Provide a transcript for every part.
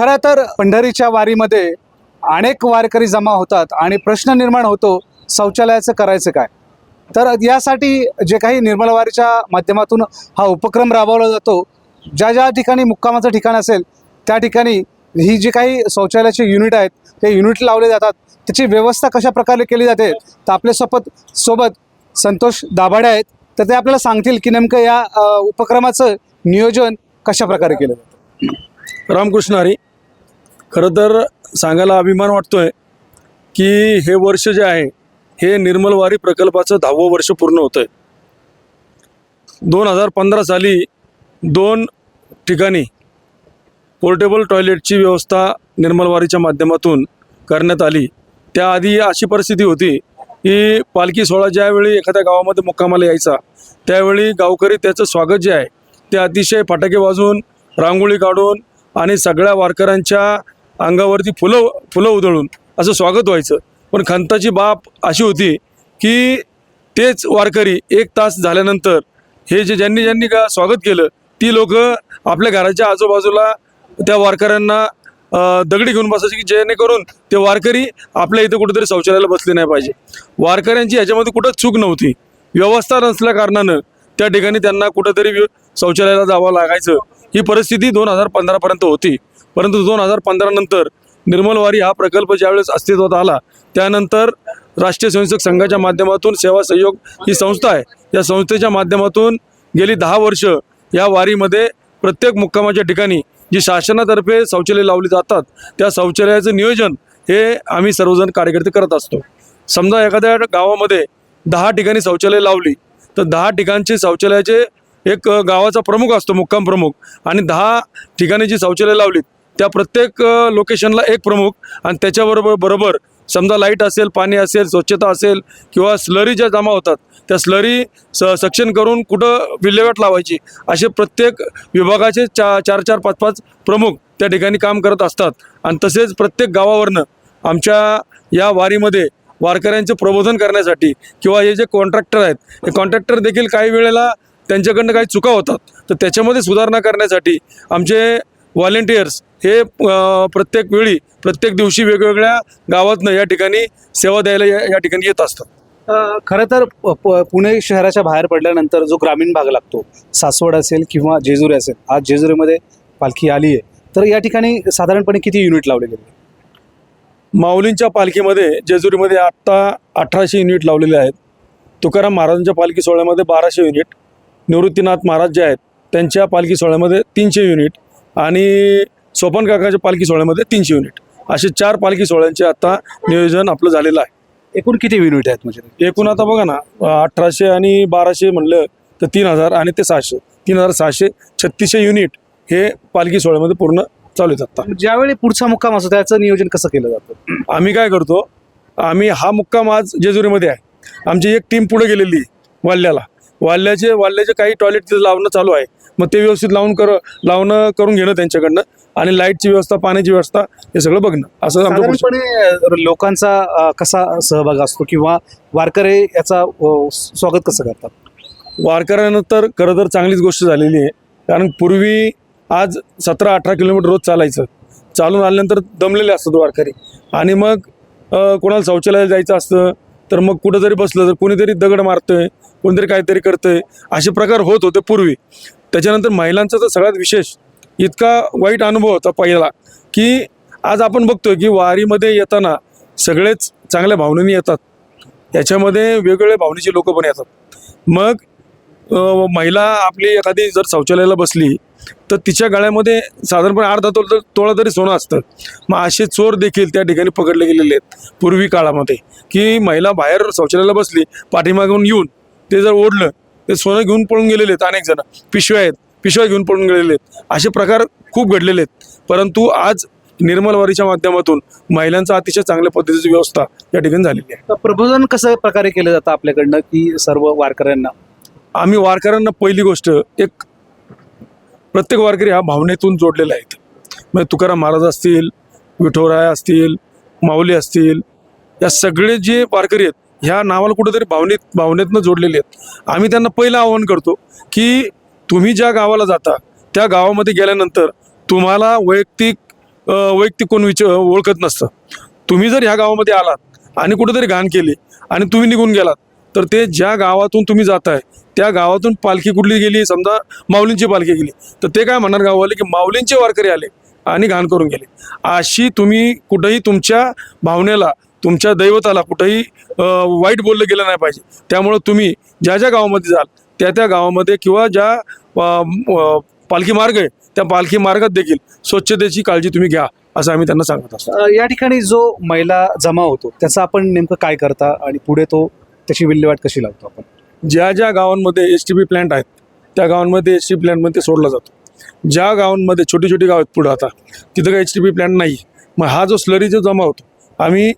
खरं तर पंढरीच्या वारीमध्ये अनेक वारकरी जमा होतात आणि प्रश्न निर्माण होतो शौचालयाचं करायचं काय? तर यासाठी जे काही निर्मल वारीच्या माध्यमातून हा उपक्रम राबवला जातो ज्या ज्या ठिकाणी मुक्कामाचं ठिकाण असेल त्या ठिकाणी ही जी काही शौचालयाचे युनिट आहेत ते युनिट लावले जातात. त्याची व्यवस्था कशा प्रकारे केली जाते तर आपल्यासोबत सोबत संतोष दाभाडे आहेत. तर ते आपल्याला सांगतील की नेमकं या उपक्रमाचं नियोजन कशा प्रकारे केलं जातं? रामकृष्ण हरी. खरं तर सांगायला अभिमान वाटतोय की हे वर्ष जे आहे हे निर्मलवारी प्रकल्पाचं दहावं वर्ष पूर्ण होतं आहे दोन हजार पंधरा साली दोन ठिकाणी पोर्टेबल टॉयलेटची व्यवस्था निर्मलवारीच्या माध्यमातून करण्यात आली. त्याआधी अशी परिस्थिती होती की पालखी सोहळा ज्यावेळी एखाद्या गावामध्ये मुक्कामाला यायचा त्यावेळी गावकरी त्याचं स्वागत जे आहे ते अतिशय फटाके वाजवून रांगोळी काढून आणि सगळ्या वारकऱ्यांच्या अंगावरती फुलं फुलं उधळून असं स्वागत व्हायचं. पण खंताची बाप अशी होती की तेच वारकरी एक तास झाल्यानंतर हे जे ज्यांनी ज्यांनी का स्वागत केलं ती लोक आपल्या घराच्या आजूबाजूला त्या वारकऱ्यांना दगडी घेऊन बसायचे की जेणेकरून ते वारकरी आपल्या इथं कुठेतरी शौचालयाला बसले नाही पाहिजे. वारकऱ्यांची ह्याच्यामध्ये कुठंच चूक नव्हती. व्यवस्था नसल्या कारणानं त्या ठिकाणी त्यांना कुठंतरी व्य- शौचालयाला जावं लागायचं. ही परिस्थिती दोन हजार पंधरापर्यंत होती. परंतु दोन हजार पंधरा नंतर निर्मलवारी हा प्रकल्प ज्यावेळेस अस्तित्वात आला त्यानंतर राष्ट्रीय स्वयंसेवक संघाच्या माध्यमातून सेवा सहयोग ही संस्था आहे. या संस्थेच्या माध्यमातून गेली दहा वर्ष या वारीमध्ये प्रत्येक मुक्कामाच्या ठिकाणी जी शासनातर्फे शौचालय लावली जातात त्या शौचालयाचं नियोजन हे आम्ही सर्वजण कार्यकर्ते करत असतो. समजा एखाद्या गावामध्ये दहा ठिकाणी शौचालय लावली तर दहा ठिकाणचे शौचालयाचे एक गावाचा प्रमुख असतो मुक्काम प्रमुख आणि दहा ठिकाणी जी शौचालय लावलीत त्या प्रत्येक लोकेशनला एक प्रमुख आणि त्याच्याबरोबर बरोबर समजा लाइट असेल पाणी असेल स्वच्छता असेल किंवा स्लरी ज्या जमा होतात त्या स्लरी स सक्शन करून कुठं विल्हेवाट लावायची असे प्रत्येक विभागाचे चा चार चार पाच पाच प्रमुख त्या ठिकाणी काम करत असतात. आणि तसेच प्रत्येक गावावरनं आमच्या या वारीमध्ये वारकऱ्यांचे प्रबोधन करण्यासाठी किंवा हे जे कॉन्ट्रॅक्टर आहेत हे कॉन्ट्रॅक्टर देखील काही वेळेला त्यांच्याकडनं काही चुका होतात. तर त्याच्यामध्ये सुधारणा करण्यासाठी आमचे व्हॉलेंटियर्स हे प्रत्येक वेळी प्रत्येक दिवशी वेगवेगळ्या गावातनं या ठिकाणी सेवा द्यायला या या ठिकाणी येत असतात. खरं तर प- प- पुणे शहराच्या बाहेर पडल्यानंतर जो ग्रामीण भाग लागतो सासवड असेल किंवा जेजुरी असेल आज जेजुरीमध्ये पालखी आली आहे तर या ठिकाणी साधारणपणे किती युनिट लावलेले? माऊलींच्या पालखीमध्ये जेजुरीमध्ये आत्ता अठराशे युनिट लावलेले आहेत. तुकाराम महाराजांच्या पालखी सोहळ्यामध्ये बाराशे युनिट. निवृत्तीनाथ महाराज जे आहेत त्यांच्या पालखी सोहळ्यामध्ये तीनशे युनिट. आणि सोपन काकाच्या पालखी सोहळ्यामध्ये तीनशे युनिट. असे चार पालखी सोहळ्यांचे आता नियोजन आपलं झालेलं आहे. एकूण किती युनिट आहेत म्हणजे? एकूण आता बघा ना अठराशे आणि बाराशे म्हणलं तर तीन हजार आणि ते सहाशे. तीन हजार सहाशे छत्तीसशे युनिट हे पालखी सोहळ्यामध्ये पूर्ण चालू आता. ज्यावेळी पुढचा मुक्काम असतो त्याचं नियोजन कसं केलं जातं? आम्ही काय करतो आम्ही हा मुक्काम आज जेजुरीमध्ये आहे. आमची एक टीम पुढे गेलेली वाल्याला. वाल्याचे वाल्याचे काही टॉयलेट तिथं लावणं चालू आहे. मग ते व्यवस्थित लावून कर लावणं करून घेणं त्यांच्याकडनं आणि लाईटची व्यवस्था पाण्याची व्यवस्था हे सगळं बघणं. असं आमचं पुढचं- साधारणपणे अ, लोकांचा कसा सहभाग असतो किंवा वारकरी याचा स्वागत कसं करतात? वारकऱ्यांना तर खरं तर चांगलीच गोष्ट झालेली आहे. कारण पूर्वी आज सतरा अठरा किलोमीटर रोज चालायचं. चालून आल्यानंतर दमलेले असतात वारकरी. आणि मग कोणाला शौचालयाला जायचं असतं तर मग कुठं जरी बसलं तर कोणीतरी दगड मारतंय कोणीतरी काहीतरी करतंय असे प्रकार होत होते पूर्वी. त्याच्यानंतर महिलांचा तर सगळ्यात विशेष इतका वाईट अनुभव होता पहिला की आज आपण बघतोय की वारीमध्ये येताना सगळेच चांगल्या भावनेने येतात. याच्यामध्ये वेगवेगळ्या भावनेचे लोक पण येतात. मग महिला आपली एखादी जर शौचालयाला बसली तर तिच्या गळ्यामध्ये साधारणपणे अर्धा तोळ तोळा तरी सोनं असतं. मग असे चोर देखील त्या ठिकाणी पकडले गेलेले आहेत पूर्वी काळामध्ये की महिला बाहेर शौचालयाला बसली पाठीमागून येऊन ते जर ओढलं ते सोनं घेऊन पळून गेलेले आहेत अनेक जण. पिशव्या आहेत पिशव्या घेऊन पळून गेलेले आहेत. असे प्रकार खूप घडलेले आहेत. परंतु आज निर्मलवारीच्या माध्यमातून महिलांचा अतिशय चांगल्या पद्धतीची व्यवस्था या ठिकाणी झालेली आहे. तर प्रबोधन कसं प्रकारे केलं जातं आपल्याकडनं की सर्व वारकऱ्यांना? आम्ही वारकऱ्यांना पहिली गोष्ट एक प्रत्येक वारकरी हा भावनेतून जोडलेला आहे. म्हणजे तुकाराम महाराज असतील विठोराय असतील माऊली असतील या सगळे जे वारकरी आहेत ह्या नावाला कुठेतरी भावनेत भावनेतनं जोडलेले आहेत. आम्ही त्यांना पहिलं आवाहन करतो की तुम्ही ज्या गावाला जाता त्या गावामध्ये गेल्यानंतर तुम्हाला वैयक्तिक वैयक्तिक कोण विच ओळखत नसतं. तुम्ही जर ह्या गावामध्ये आलात आणि कुठेतरी घाण केली आणि तुम्ही निघून गेलात तर ते ज्या गावातून तुम्ही जाताय त्या गावातून पालखी कुठली गेली? समजा माऊलींची पालखी गेली. तर ते काय म्हणणार गाववाले की माऊलींचे वारकरी आले आणि घाण करून गेले. अशी तुम्ही कुठंही तुमच्या भावनेला तुमच्या दैवताला कुठंही वाईट बोललं गेलं नाही पाहिजे. त्यामुळं तुम्ही ज्या ज्या गावामध्ये जाल त्या त्या गावामध्ये किंवा ज्या पालखी मार्ग आहे त्या पालखी मार्गात देखील स्वच्छतेची काळजी तुम्ही घ्या असं आम्ही त्यांना सांगत असतो. या ठिकाणी जो मैला जमा होतो त्याचा आपण नेमकं काय करता आणि पुढे तो त्याची विल्हेवाट कशी लावतो आपण? ज्या ज्या गावांमध्ये एस टी पी प्लॅन्ट आहेत त्या गावांमध्ये एस टी पी प्लॅन्टमध्ये सोडला जातो. ज्या गावांमध्ये छोटी छोटी गाव आहेत पुढं आता तिथं काही एच टी पी प्लॅन्ट नाही. मग हा जो स्लरी जो जमा होतो आम्ही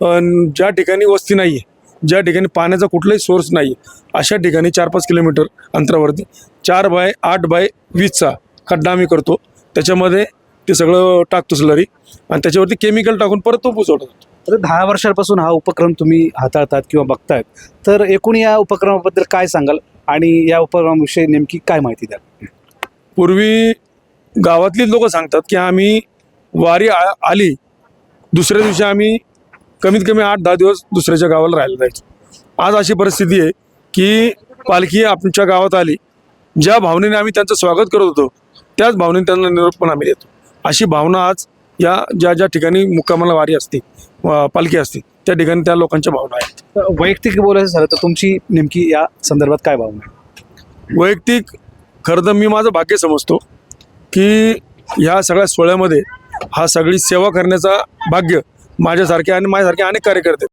ज्या ठिकाणी वस्ती नाही आहे ज्या ठिकाणी पाण्याचा कुठलाही सोर्स नाही अशा ठिकाणी चार पाच किलोमीटर अंतरावरती चार बाय आठ बाय वीसचा खड्डा आम्ही करतो. त्याच्यामध्ये ते सगळं टाकतो स्लरी आणि त्याच्यावरती केमिकल टाकून परत तो पुसवला जातो तर दहा वर्षांपासून हा उपक्रम तुम्ही हाताळतात किंवा बघतायत. तर एकूण या उपक्रमाबद्दल काय सांगाल आणि या उपक्रमाविषयी नेमकी काय माहिती द्याल? पूर्वी गावातली लोक सांगतात की आम्ही वारी आ- आली दुसऱ्या दिवशी आम्ही कमीत कमी आठ दहा दिवस दुसऱ्याच्या गावाला राहायला जायचो. आज अशी परिस्थिती आहे की पालखी आमच्या गावात आली. ज्या भावनेने आम्ही त्यांचं स्वागत करत होतो त्याच भावनेने त्यांना निरोप पण आम्ही देतो. अशी भावना आज या ज्या ज्या ठिकाणी मुक्कामाला वारी असते पालखी असते त्या ठिकाणी त्या लोकांच्या भावना आहेत. वैयक्तिक बोलायचं झालं तर तुमची नेमकी या संदर्भात काय भावना आहे? वैयक्तिक खरं तर मी माझं भाग्य समजतो की ह्या सगळ्या सोहळ्यामध्ये हा सगळी सेवा करण्याचा भाग्य माझ्यासारखे आणि माझ्यासारखे अनेक कार्यकर्ते.